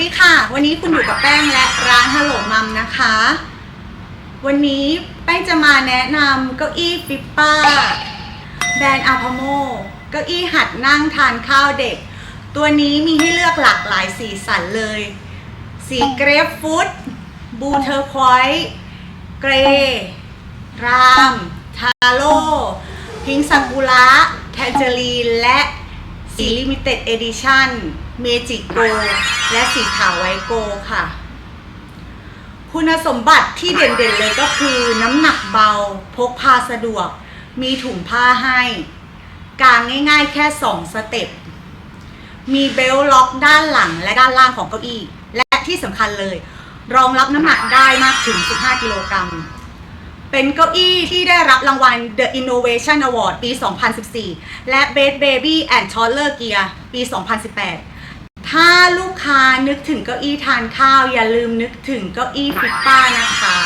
วันนี้คุณอยู่กับแป้งและร้านฮัลโหลมัมนะคะ วันนี้แป้งจะมาแนะนำเก้าอี้ฟิปป้า แบรนด์อัลพาโมเก้าอี้หัดนั่งทานข้าวเด็ก ตัวนี้มีให้เลือกหลากหลายสีสันเลย สีเกรฟฟุตบูเทอร์ควอยเกรย์รามทาโร่พิงซากุระแทนเจอรีนและสีลิมิเต็ดเอดิชั่น เมจิโก และสีขาวไวโกค่ะ คุณสมบัติที่เด่นๆเลยก็คือน้ำหนักเบา พกพาสะดวก มีถุงผ้าให้ กางง่ายๆแค่ 2 สเต็ป มีเบลต์ล็อกด้านหลังและด้านล่างของเก้าอี้ และที่สำคัญเลย รองรับน้ำหนักได้มากถึง 15 กิโลกรัมเป็นเก้าอี้ที่ได้รับรางวัล The Innovation Award ปี 2014 และ Best Baby and Toddler Gear ปี 2018 ถ้าลูกค้านึกถึงเก้าอี้ทานข้าว อย่าลืมนึกถึงเก้าอี้ฟิตป้านะคะ